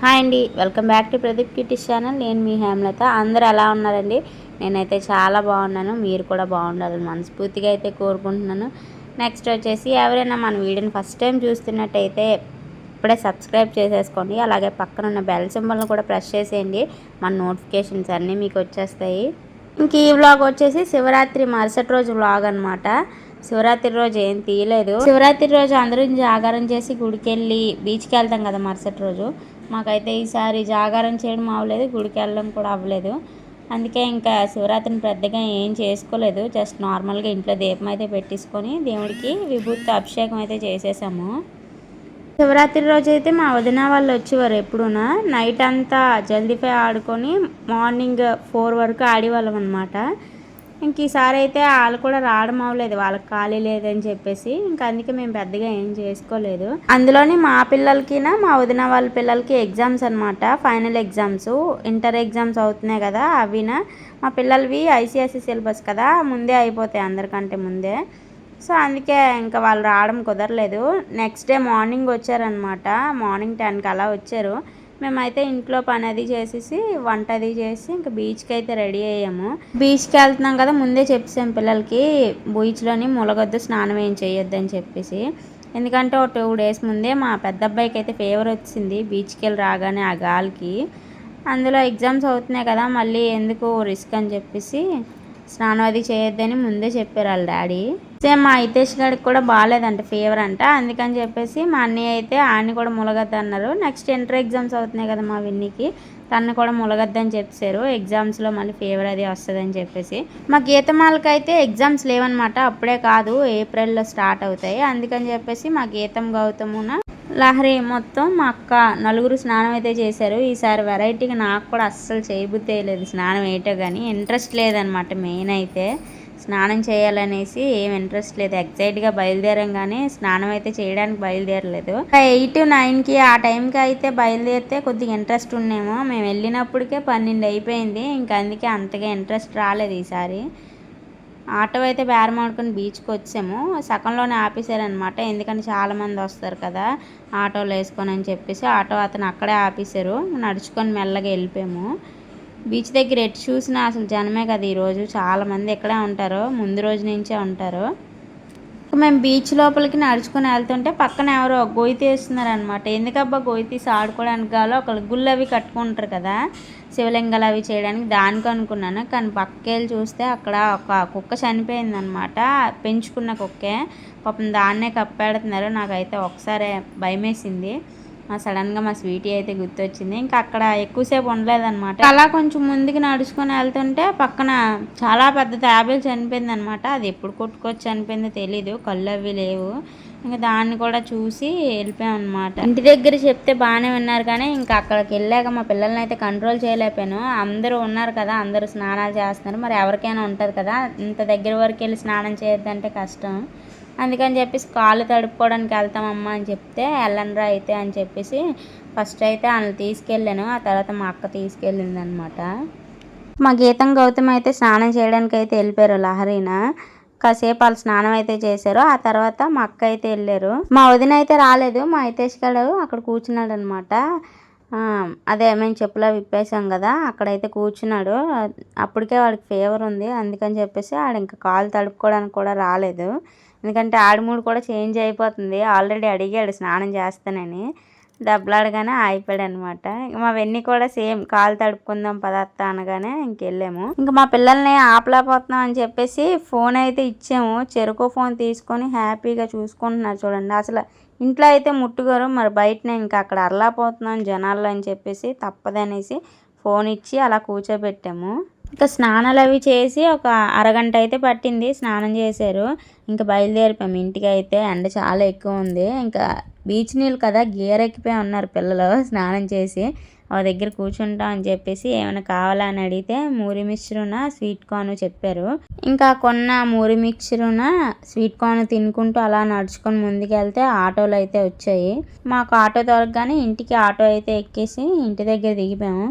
Hi అండి welcome back to Pradeep కిటిస్ channel. నేను మీ హేమలత. అందరూ ఎలా ఉన్నారండి? నేనైతే చాలా బాగున్నాను. మీరు కూడా బాగుండాలని మనస్ఫూర్తిగా అయితే కోరుకుంటున్నాను. నెక్స్ట్ వచ్చేసి ఎవరైనా మన వీడియోని ఫస్ట్ టైం చూస్తున్నట్టయితే ఇప్పుడే సబ్స్క్రైబ్ చేసేసుకోండి. అలాగే పక్కన ఉన్న బెల్ సింబల్ని కూడా ప్రెస్ చేసేయండి. మన నోటిఫికేషన్స్ అన్నీ మీకు వచ్చేస్తాయి. ఇంక ఈ వ్లాగ్ వచ్చేసి శివరాత్రి మరుసటి రోజు వ్లాగ్ అనమాట శివరాత్రి రోజు ఏం తీయలేదు. శివరాత్రి రోజు అందరం జాగారం చేసి గుడికి వెళ్ళి బీచ్కి వెళ్తాం కదా మరుసటి రోజు. మాకైతే ఈసారి జాగారం చేయడం అవ్వలేదు గుడికి వెళ్ళడం కూడా అవ్వలేదు. అందుకే ఇంకా శివరాత్రిని పెద్దగా ఏం చేసుకోలేదు. జస్ట్ నార్మల్గా ఇంట్లో దీపం అయితే పెట్టేసుకొని దేవుడికి విభూతి అభిషేకం అయితే చేసేసాము. శివరాత్రి రోజు అయితే మా వదిన వాళ్ళు వచ్చేవారు ఎప్పుడునా. నైట్ అంతా జల్దీపై ఆడుకొని మార్నింగ్ ఫోర్ వరకు ఆడేవాళ్ళం అనమాట ఇంక ఈసారి అయితే వాళ్ళు కూడా రావడం అవ్వలేదు. వాళ్ళకి ఖాళీ లేదని చెప్పేసి ఇంక అందుకే మేము పెద్దగా ఏం చేసుకోలేదు. అందులోని మా పిల్లలకినా మా వదిన వాళ్ళ పిల్లలకి ఎగ్జామ్స్ అనమాట ఫైనల్ ఎగ్జామ్స్. ఇంటర్ ఎగ్జామ్స్ అవుతున్నాయి కదా అవినా. మా పిల్లలవి ఐసీఎస్ఈ సిలబస్ కదా ముందే అయిపోతాయి అందరికంటే ముందే. సో అందుకే ఇంకా వాళ్ళు రావడం కుదరలేదు. నెక్స్ట్ డే మార్నింగ్ వచ్చారనమాట మార్నింగ్ టెన్కి అలా వచ్చారు. మేమైతే ఇంట్లో పని అది చేసేసి వంట అది చేసి ఇంకా బీచ్కి అయితే రెడీ అయ్యాము. బీచ్కి వెళ్తున్నాం కదా ముందే చెప్పేసాం పిల్లలకి బీచ్లోని ములగొద్దు స్నానం ఏం చేయొద్దు అని చెప్పేసి. ఎందుకంటే ఒక టూ డేస్ ముందే మా పెద్ద అబ్బాయికి అయితే ఫీవర్ వచ్చింది బీచ్కి వెళ్ళి రాగానే ఆ గాలికి. అందులో ఎగ్జామ్స్ అవుతున్నాయి కదా మళ్ళీ ఎందుకు రిస్క్ అని చెప్పేసి స్నానం అది చేయొద్దని ముందే చెప్పారు వాళ్ళ డాడీ. సేమ్ మా హితేష్ గారికి కూడా బాగాలేదంట ఫీవర్ అంట. అందుకని చెప్పేసి మా అన్నయ్య అయితే ఆయన్ని కూడా ములగద్దు అన్నారు నెక్స్ట్ ఇంటర్ ఎగ్జామ్స్ అవుతున్నాయి కదా మా విన్నీకి. తను కూడా ములగద్దని చెప్పారు. ఎగ్జామ్స్లో మళ్ళీ ఫీవర్ అది వస్తుందని చెప్పేసి. మా గీతమాలకి అయితే ఎగ్జామ్స్ లేవన్నమాట. అప్పుడే కాదు ఏప్రిల్లో స్టార్ట్ అవుతాయి. అందుకని చెప్పేసి మా గీతం గౌతమున లహరి మొత్తం మా అక్క నలుగురు స్నానం అయితే చేశారు. ఈసారి వెరైటీగా నాకు కూడా అస్సలు చేయబుద్ధి లేదు స్నానం వేయటం కానీ. ఇంట్రెస్ట్ లేదనమాట మెయిన్ అయితే. స్నానం చేయాలనేసి ఏం ఇంట్రెస్ట్ లేదు. ఎగ్జైట్గా బయలుదేరం కానీ స్నానం అయితే చేయడానికి బయలుదేరలేదు. ఎయిట్ నైన్కి ఆ టైంకి అయితే బయలుదేరితే కొద్దిగా ఇంట్రెస్ట్ ఉన్నామో మేము వెళ్ళినప్పటికే పన్నెండు అయిపోయింది. ఇంకా అందుకే అంతగా ఇంట్రెస్ట్ రాలేదు ఈసారి. ఆటో అయితే బేరం ఆడుకుని బీచ్కి వచ్చాము. సగంలోనే ఆపేశారనమాట ఎందుకంటే చాలామంది వస్తారు కదా ఆటోలో వేసుకొని అని చెప్పేసి ఆటో అతను అక్కడే ఆపేశారు. నడుచుకొని మెల్లగా వెళ్ళిపోయాము. బీచ్ దగ్గర ఎటు చూసినా అసలు జనమే కదా ఈరోజు చాలామంది ఇక్కడే ఉంటారు ముందు రోజు నుంచే ఉంటారు. మేము బీచ్ లోపలికి నడుచుకుని వెళ్తుంటే పక్కన ఎవరో గొయ్యి తీస్తున్నారు అనమాట ఎందుకబ్బా గొయ్యి తీసి ఆడుకోవడానికి కాలో ఒకళ్ళు గుళ్ళు అవి కట్టుకుంటారు కదా. శివలింగాలు అవి చేయడానికి దానికి అనుకున్నాను. కానీ పక్కెళ్ళి చూస్తే అక్కడ ఒక కుక్క చనిపోయిందనమాట పెంచుకున్న కుక్కే. పాపం దాన్నే కప్పెడుతున్నారు. నాకైతే ఒకసారి భయమేసింది. సడన్గా మా స్వీటీ అయితే గుర్తొచ్చింది. ఇంకా అక్కడ ఎక్కువసేపు ఉండలేదన్నమాట. అలా కొంచెం ముందుకు నడుచుకొని వెళ్తుంటే పక్కన చాలా పెద్ద తాబేలు చనిపోయింది అనమాట అది ఎప్పుడు కొట్టుకొచ్చి చనిపోయిందో తెలీదు. కళ్ళు అవి లేవు. ఇంకా దాన్ని కూడా చూసి వెళ్ళిపోయాం అనమాట ఇంటి దగ్గర చెప్తే బాగానే ఉన్నారు కానీ ఇంకా అక్కడికి వెళ్ళాక మా పిల్లల్ని అయితే కంట్రోల్ చేయలేకపోయాను. అందరూ ఉన్నారు కదా అందరూ స్నానాలు చేస్తున్నారు. మరి ఎవరికైనా ఉంటుంది కదా ఇంత దగ్గర వరకు వెళ్ళి స్నానం చేయొద్దంటే కష్టం. అందుకని చెప్పేసి కాళ్ళు తడుపుకోవడానికి వెళ్తామమ్మా అని చెప్తే వెళ్ళండ్రా అయితే అని చెప్పేసి ఫస్ట్ అయితే వాళ్ళని తీసుకెళ్ళాను. ఆ తర్వాత మా అక్క తీసుకెళ్ళింది అనమాట మా గీతం గౌతమ్ అయితే స్నానం చేయడానికి అయితే వెళ్ళిపోయారు లహరీన. కాసేపు వాళ్ళు స్నానం అయితే చేశారు. ఆ తర్వాత మా అక్క అయితే వెళ్ళారు. మా వదిన అయితే రాలేదు. మా హితేష్ గడు అక్కడ కూర్చున్నాడు అనమాట అదే మేము చెప్పులా విప్పేసాం కదా అక్కడైతే కూర్చున్నాడు. అప్పటికే వాడికి ఫీవర్ ఉంది. అందుకని చెప్పేసి ఆడు ఇంకా కాలు తడుపుకోవడానికి కూడా రాలేదు. ఎందుకంటే ఆడిమూడు కూడా చేంజ్ అయిపోతుంది. ఆల్రెడీ అడిగాడు స్నానం చేస్తానని. దెబ్బలాడగానే ఆగిపోయాడు అనమాట మా వెన్ని కూడా సేమ్ కాలు తడుపుకుందాం పదార్థం అనగానే ఇంకెళ్ళాము ఇంకా మా పిల్లల్ని ఆపలేకపోతున్నాం అని చెప్పేసి ఫోన్ అయితే ఇచ్చాము. చెరుకు ఫోన్ తీసుకొని హ్యాపీగా చూసుకుంటున్నారు చూడండి. అసలు ఇంట్లో అయితే ముట్టుకోరు. మరి బయటనే ఇంకా అక్కడ అరలాపోతున్నాం జనాల్లో అని చెప్పేసి తప్పదనేసి ఫోన్ ఇచ్చి అలా కూర్చోబెట్టాము. ఇంకా స్నానాలు అవి చేసి ఒక అరగంట అయితే పట్టింది. స్నానం చేశారు. ఇంకా బయలుదేరిపోయాము ఇంటికి అయితే ఎండ చాలా ఎక్కువ ఉంది. ఇంకా బీచ్ నీళ్ళు కదా గేర్ ఎక్కిపోయి ఉన్నారు పిల్లలు స్నానం చేసి. ఆ దగ్గర కూర్చుంటాం అని చెప్పేసి ఏమైనా కావాలా అని అడిగితే మూరి మిక్చరున స్వీట్ కార్న్ చెప్పారు. ఇంకా కొన్న మూరి మిక్చరున స్వీట్ కార్న్ తినుకుంటూ అలా నడుచుకొని ముందుకెళ్తే ఆటోలు అయితే వచ్చాయి. మాకు ఆటో దొరకగానే ఇంటికి ఆటో అయితే ఎక్కేసి ఇంటి దగ్గర దిగిపోయాము.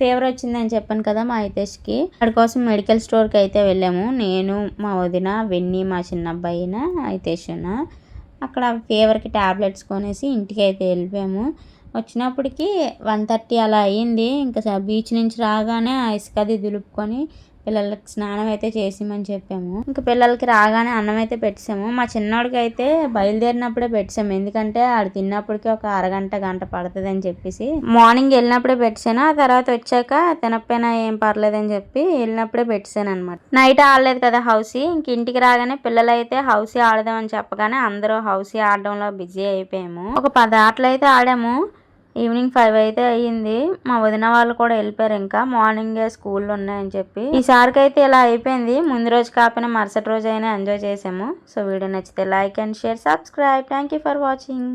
ఫీవర్ వచ్చిందని చెప్పాను కదా మా హితేష్కి. వాడి కోసం మెడికల్ స్టోర్కి అయితే వెళ్ళాము. నేను మా వదిన వెన్నీ మా చిన్న అబ్బాయిన హితేష్న అక్కడ ఫీవర్కి ట్యాబ్లెట్స్ కొనేసి ఇంటికి అయితే వెళ్ళిపోయాము. వచ్చినప్పటికి వన్ థర్టీ అలా అయ్యింది. ఇంకా బీచ్ నుంచి రాగానే ఇసుక అది దులుపుకొని పిల్లలకి స్నానం అయితే చేసిమని చెప్పాము. ఇంకా పిల్లలకి రాగానే అన్నం అయితే పెట్టాము మా చిన్నోడికి అయితే బయలుదేరినప్పుడే పెట్టాము ఎందుకంటే ఆడు తిన్నప్పటికీ ఒక అరగంట గంట పడుతుంది అని చెప్పేసి. మార్నింగ్ వెళ్ళినప్పుడే పెట్టాను ఆ తర్వాత వచ్చాక తినకపోయినా ఏం పర్లేదని చెప్పి వెళ్ళినప్పుడే పెట్టాను అనమాట నైట్ ఆడలేదు కదా హౌసీ. ఇంక ఇంటికి రాగానే పిల్లలు అయితే హౌసీ ఆడదామని చెప్పగానే అందరూ హౌసీ ఆడడంలో బిజీ అయిపోయాము. ఒక పది ఆటలు అయితే ఆడాము. ఈవినింగ్ ఫైవ్ అయితే అయ్యింది. మా వదిన వాళ్ళు కూడా వెళ్ళిపోయారు ఇంకా. మార్నింగ్ స్కూల్లో ఉన్నాయని చెప్పి. ఈసారికి అయితే ఇలా అయిపోయింది. ముందు రోజు కాపిన మరుసటి రోజు అయినా ఎంజాయ్ చేసాము సో వీడియో నచ్చితే like and share subscribe. Thank for watching